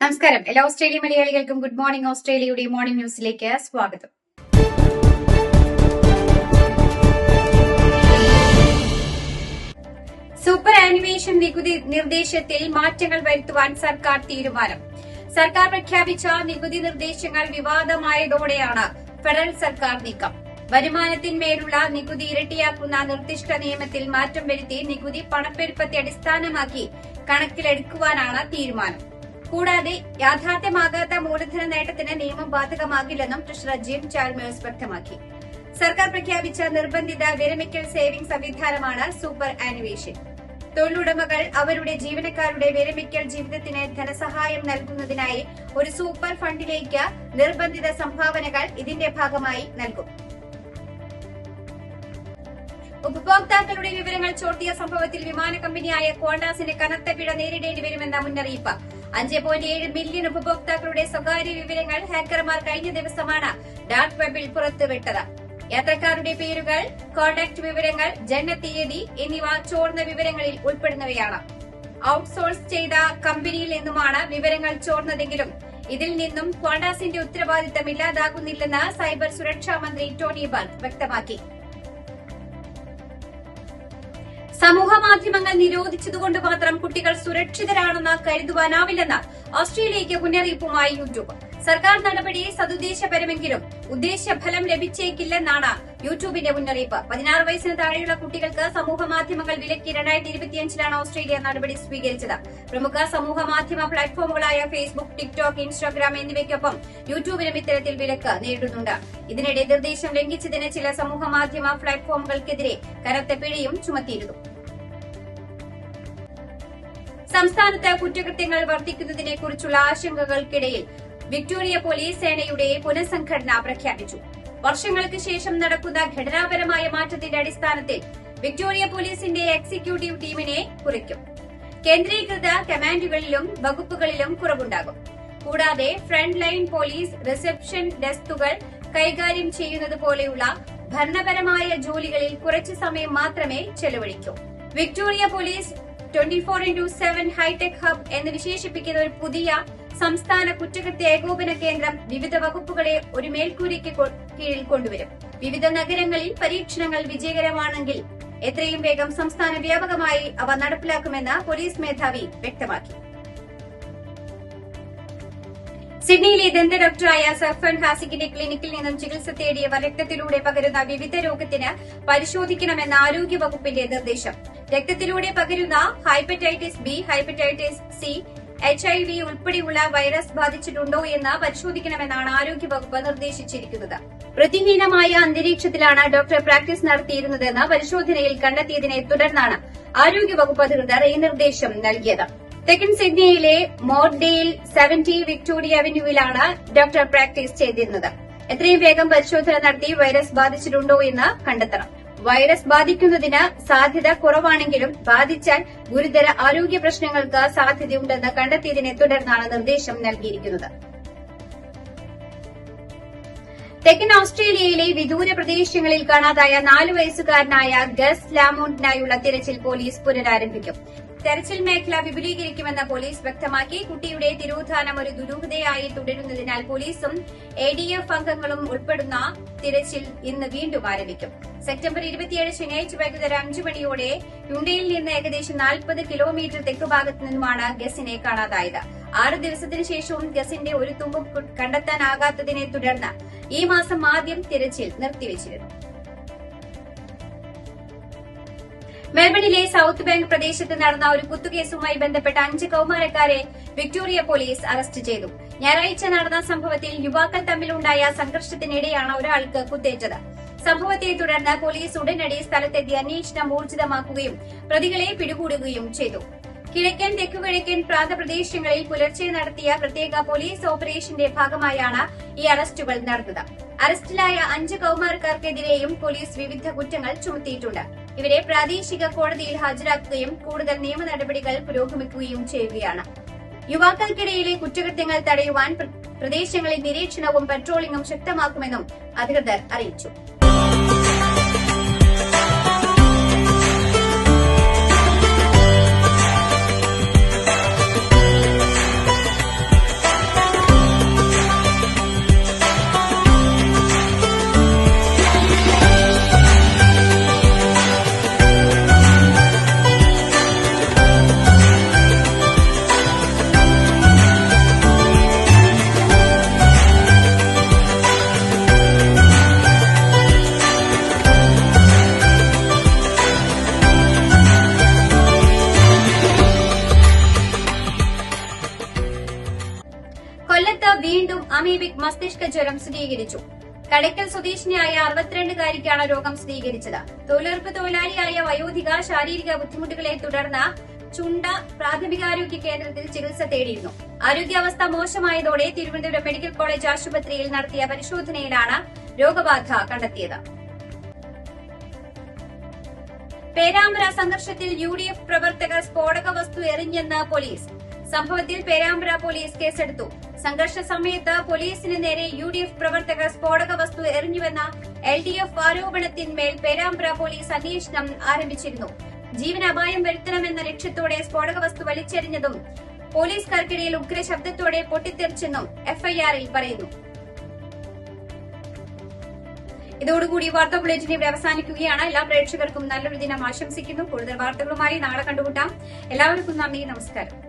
നമസ്കാരം. എല്ലാ ഓസ്ട്രേലിയ മലയാളികൾക്കും ഗുഡ് മോർണിംഗ്. ഓസ്ട്രേലിയയുടെ മോർണിംഗ് ന്യൂസിലേക്ക് സ്വാഗതം. സൂപ്പർ ആനിമേഷൻ നികുതി നിർദ്ദേശത്തിൽ മാറ്റങ്ങൾ വരുത്തുവാൻ സർക്കാർ തീരുമാനം. സർക്കാർ പ്രഖ്യാപിച്ച നികുതി നിർദ്ദേശങ്ങൾ വിവാദമായതോടെയാണ് ഫെഡറൽ സർക്കാർ നീക്കം. വരുമാനത്തിന്മേലുള്ള നികുതി ഇരട്ടിയാക്കുന്ന നിർദ്ദിഷ്ട നിയമത്തിൽ മാറ്റം വരുത്തി നികുതി പണപ്പെരുപ്പത്തെ അടിസ്ഥാനമാക്കി കണക്കിലെടുക്കുവാനാണ് തീരുമാനം. കൂടാതെ യാഥാർത്ഥ്യമാകാത്ത മൂലധന നേട്ടത്തിന് നിയമം ബാധകമാകില്ലെന്നും ട്രഷറർ ജിം ചാൽമേഴ്സ് വ്യക്തമാക്കി. സർക്കാർ പ്രഖ്യാപിച്ച നിർബന്ധിത വിരമിക്കൽ സേവിംഗ് സംവിധാനമാണ് സൂപ്പർ ആനിവേഷൻ. തൊഴിലുടമകൾ അവരുടെ ജീവനക്കാരുടെ വിരമിക്കൽ ജീവിതത്തിന് ധനസഹായം നൽകുന്നതിനായി ഒരു സൂപ്പർ ഫണ്ടിലേക്ക് നിർബന്ധിത സംഭാവനകൾ ഇതിന്റെ ഭാഗമായി നൽകും. ഉപഭോക്താക്കളുടെ വിവരങ്ങൾ ചോർത്തിയ സംഭവത്തിൽ വിമാന കമ്പനിയായ ക്വാണ്ടാസിന് കനത്ത പിഴ നേരിടേണ്ടി വരുമെന്ന മുന്നറിയിപ്പ്. അഞ്ച് പോയിന്റ് ഏഴ് മില്യൺ ഉപഭോക്താക്കളുടെ സ്വകാര്യ വിവരങ്ങൾ ഹാക്കർമാർ കഴിഞ്ഞ ദിവസമാണ് ഡാർക്ക് വെബിൽ പുറത്തുവിട്ടത്. യാത്രക്കാരുടെ പേരുകൾ കോൺടാക്ട് വിവരങ്ങൾ ജനനത്തീയതി എന്നിവ ചോർന്ന വിവരങ്ങളിൽ ഉൾപ്പെടുന്നവയാണ്. ഔട്ട്സോഴ്സ് ചെയ്ത കമ്പനിയിൽ നിന്നുമാണ് വിവരങ്ങൾ ചോർന്നതെങ്കിലും ഇതിൽ നിന്നും ക്വാണ്ടാസിന്റെ ഉത്തരവാദിത്തം ഇല്ലാതാകുന്നില്ലെന്ന് സൈബർ സുരക്ഷാ മന്ത്രി ടോണി ബർഗ് വ്യക്തമാക്കി. സമൂഹ മാധ്യമങ്ങൾ നിരോധിച്ചതുകൊണ്ട് മാത്രം കുട്ടികൾ സുരക്ഷിതരാണെന്ന് കരുതുവാനാവില്ലെന്ന് ഓസ്ട്രേലിയയ്ക്ക് മുന്നറിയിപ്പുമായി യൂട്യൂബ്. സർക്കാർ നടപടി സതുദ്ദേശപരമെങ്കിലും ഉദ്ദേശ്യഫലം ലഭിച്ചേക്കില്ലെന്നാണ് യൂട്യൂബിന്റെ മുന്നറിയിപ്പ്. പതിനാറ് വയസ്സിന് താഴെയുള്ള കുട്ടികൾക്ക് സമൂഹ മാധ്യമങ്ങൾ വിലക്കി രണ്ടായിരത്തി ഇരുപത്തിയഞ്ചിലാണ് ഓസ്ട്രേലിയ നടപടി സ്വീകരിച്ചത്. പ്രമുഖ സമൂഹ മാധ്യമ പ്ലാറ്റ്ഫോമുകളായ ഫേസ്ബുക്ക് ടിക്ടോക്ക് ഇൻസ്റ്റാഗ്രാം എന്നിവയ്ക്കൊപ്പം യൂട്യൂബിനും ഇത്തരത്തിൽ വിലക്ക് നേരിടുന്നുണ്ട്. ഇതിനിടെ നിർദ്ദേശം ലംഘിച്ചതിന് ചില സമൂഹ മാധ്യമ പ്ലാറ്റ്ഫോമുകൾക്കെതിരെ കനത്ത പിഴയും ചുമത്തിയിരുന്നു. സംസ്ഥാനത്ത് കുറ്റകൃത്യങ്ങൾ വർദ്ധിക്കുന്നതിനെ കുറിച്ചുള്ള ആശങ്കകൾക്കിടയിൽ വിക്ടോറിയ പോലീസ് സേനയുടെ പുനഃസംഘടന പ്രഖ്യാപിച്ചു. വർഷങ്ങൾക്ക് ശേഷം നടക്കുന്ന ഘടനാപരമായ മാറ്റത്തിന്റെ അടിസ്ഥാനത്തിൽ വിക്ടോറിയ പോലീസിന്റെ എക്സിക്യൂട്ടീവ് ടീമിനെ കുറയ്ക്കും കേന്ദ്രീകൃത കമാൻഡുകളിലും വകുപ്പുകളിലും കുറവുണ്ടാകും. കൂടാതെ ഫ്രണ്ട് ലൈൻ പോലീസ് റിസപ്ഷൻ ഡെസ്കുകൾ കൈകാര്യം ചെയ്യുന്നത് പോലെയുള്ള ഭരണപരമായ ജോലികളിൽ കുറച്ചു സമയം മാത്രമേ ചെലവഴിക്കൂ. Victoria police twenty four into seven hitech hub എന്ന് വിശേഷിപ്പിക്കുന്ന ഒരു പുതിയ സംസ്ഥാന കുറ്റകൃത്യ ഏകോപന കേന്ദ്രം വിവിധ വകുപ്പുകളെ ഒരു മേൽക്കൂരയ്ക്ക് കീഴിൽ കൊണ്ടുവരും. വിവിധ നഗരങ്ങളിൽ പരീക്ഷണങ്ങൾ വിജയകരമാണെങ്കിൽ എത്രയും വേഗം സംസ്ഥാന വ്യാപകമായി അവ നടപ്പിലാക്കുമെന്ന് പോലീസ് മേധാവി വ്യക്തമാക്കി. സിഡ്നിയിലെ ദന്ത ഡോക്ടറായ സർഫൻ ഹാസിക്കിന്റെ ക്ലിനിക്കിൽ നിന്നും ചികിത്സ തേടിയവ രക്തത്തിലൂടെ പകരുന്ന വിവിധ രോഗത്തിന് പരിശോധിക്കണമെന്ന ആരോഗ്യ വകുപ്പിന്റെ നിർദ്ദേശം. രക്തത്തിലൂടെ പകരുന്ന hepatitis B hepatitis C H I V ഉൾപ്പെടെയുള്ള വൈറസ് ബാധിച്ചിട്ടുണ്ടോ എന്ന് പരിശോധിക്കണമെന്നാണ് ആരോഗ്യവകുപ്പ് നിർദ്ദേശിച്ചിരിക്കുന്നത്. വൃത്തിഹീനമായ അന്തരീക്ഷത്തിലാണ് ഡോക്ടർ പ്രാക്ടീസ് നടത്തിയിരുന്നതെന്ന് പരിശോധനയിൽ കണ്ടെത്തിയതിനെ തുടർന്നാണ് ആരോഗ്യവകുപ്പ് അധികൃതർ ഈ നിർദ്ദേശം നൽകിയത്. തെക്കൻ സിഡ്നിയിലെ മോർഡെയിൽ സെവന്റി വിക്ടോറിയ അവന്യൂവിലാണ് ഡോക്ടർ പ്രാക്ടീസ് ചെയ്തിരുന്നത്. എത്രയും വേഗം പരിശോധന നടത്തി വൈറസ് ബാധിച്ചിട്ടുണ്ടോ എന്ന് കണ്ടെത്തണം. വൈറസ് ബാധിക്കുന്നതിന് സാധ്യത കുറവാണെങ്കിലും ബാധിച്ചാൽ ഗുരുതര ആരോഗ്യ പ്രശ്നങ്ങൾക്ക് സാധ്യതയുണ്ടെന്ന് കണ്ടെത്തിയതിനെ തുടർന്നാണ് നിർദ്ദേശം നൽകിയിരിക്കുന്നത്. തെക്കൻ ഓസ്ട്രേലിയയിലെ വിദൂര പ്രദേശങ്ങളിൽ കാണാതായ നാലു വയസ്സുകാരനായ ഗസ് ലാമോണ്ടിനായുള്ള തിരച്ചിൽ പോലീസ് പുനരാരംഭിക്കും. തെരച്ചിൽ മേഖല വിപുലീകരിക്കുമെന്ന് പോലീസ് വ്യക്തമാക്കി. കുട്ടിയുടെ തിരോധാനം ഒരു ദുരൂഹതയായി തുടരുന്നതിനാൽ പോലീസും എ ഡി എഫ് അംഗങ്ങളും ഉൾപ്പെടുന്ന തിരച്ചിൽ ഇന്ന് വീണ്ടും ആരംഭിക്കും. സെപ്റ്റംബർ ഇരുപത്തിയേഴ് ശനിയാഴ്ച വൈകുന്നേരം അഞ്ചു മണിയോടെ യുണ്ടയിൽ നിന്ന് ഏകദേശം നാൽപ്പത് കിലോമീറ്റർ തെക്ക് ഭാഗത്തു നിന്നുമാണ് ഗസിനെ കാണാതായത്. ആറ് ദിവസത്തിനു ശേഷവും ഗസിന്റെ ഒരു തുമ്പും കണ്ടെത്താനാകാത്തതിനെ തുടർന്ന് ഈ മാസം ആദ്യം തിരച്ചിൽ നിർത്തിവച്ചിരുന്നു. മെൽബണിലെ സൌത്ത് ബാങ്ക് പ്രദേശത്ത് നടന്ന ഒരു കുത്തുകേസുമായി ബന്ധപ്പെട്ട അഞ്ച് കൌമാരക്കാരെ വിക്ടോറിയ പോലീസ് അറസ്റ്റ് ചെയ്തു. ഞായറാഴ്ച നടന്ന സംഭവത്തിൽ യുവാക്കൾ തമ്മിലുണ്ടായ സംഘർഷത്തിനിടെയാണ് ഒരാൾക്ക് കുത്തേറ്റത്. സംഭവത്തെ തുടർന്ന് പോലീസ് ഉടനടി സ്ഥലത്തെത്തി അന്വേഷണം ഊർജിതമാക്കുകയും പ്രതികളെ പിടികൂടുകയും ചെയ്തു. കിഴക്കൻ തെക്കുകിഴക്കൻ പ്രാന്തപ്രദേശങ്ങളിൽ പുലർച്ചെ നടത്തിയ പ്രത്യേക പോലീസ് ഓപ്പറേഷന്റെ ഭാഗമായാണ് ഈ അറസ്റ്റുകൾ നടന്നത്. അറസ്റ്റിലായ അഞ്ച് കൌമാരക്കാർക്കെതിരെയും പോലീസ് വിവിധ കുറ്റങ്ങൾ ചുമത്തിയിട്ടുണ്ട്. ഇവരെ പ്രാദേശിക കോടതിയിൽ ഹാജരാക്കുകയും കൂടുതൽ നിയമ നടപടികൾ പുരോഗമിക്കുകയും ചെയ്യുകയാണ്. യുവാക്കൾക്കിടയിലെ കുറ്റകൃത്യങ്ങൾ തടയുവാൻ പ്ര- പ്രദേശങ്ങളിൽ നിരീക്ഷണവും പട്രോളിംഗും ശക്തമാക്കുമെന്നും അധികൃതർ അറിയിച്ചു. മസ്തിഷ്ക ജ്വരം സ്ഥിരീകരിച്ചു. കടയ്ക്കൽ സ്വദേശിനിയായ അറുപത്തിരണ്ടുകാരിക്കാണ് രോഗം സ്ഥിരീകരിച്ചത്. തൊഴിലുറപ്പ് തൊഴിലാളിയായ വയോധിക ശാരീരിക ബുദ്ധിമുട്ടുകളെ തുടർന്ന് ചുണ്ട പ്രാഥമികാരോഗ്യ കേന്ദ്രത്തിൽ ചികിത്സ തേടിയിരുന്നു. ആരോഗ്യാവസ്ഥ മോശമായതോടെ തിരുവനന്തപുരം മെഡിക്കൽ കോളേജ് ആശുപത്രിയിൽ നടത്തിയ പരിശോധനയിലാണ് രോഗബാധ കണ്ടെത്തിയത്. പേരാമ്പ്ര സംഘർഷത്തിൽ യു ഡി എഫ് പ്രവർത്തകർ സ്ഫോടക വസ്തു എറിഞ്ഞെന്ന് പോലീസ്. സംഭവത്തിൽ പേരാമ്പ്ര പോലീസ് കേസെടുത്തു. സംഘർഷ സമയത്ത് പോലീസിന് നേരെ യു ഡി എഫ് പ്രവർത്തകർ സ്ഫോടക വസ്തു എറിഞ്ഞുവെന്ന എൽ ഡി എഫ് ആരോപണത്തിന്മേൽ പേരാമ്പ്ര പോലീസ് അന്വേഷണം ആരംഭിച്ചിരുന്നു. ജീവനപായം വരുത്തണമെന്ന ലക്ഷ്യത്തോടെ സ്ഫോടക വസ്തു വലിച്ചെറിഞ്ഞതും പോലീസുകാർക്കിടയിൽ ഉഗ്ര ശബ്ദത്തോടെ പൊട്ടിത്തെറിച്ചെന്നും എഫ്ഐആറിൽ പറയുന്നു. ഇതോടുകൂടി വാർത്താ ബുള്ളറ്റിൻ ഇവിടെ അവസാനിക്കുകയാണ്. എല്ലാ പ്രേക്ഷകർക്കും നല്ലൊരു ദിനം ആശംസിക്കുന്നു. കൂടുതൽ വാർത്തകളുമായി നാളെ കണ്ടുമുട്ടാം. എല്ലാവർക്കും നന്ദി നമസ്കാരം.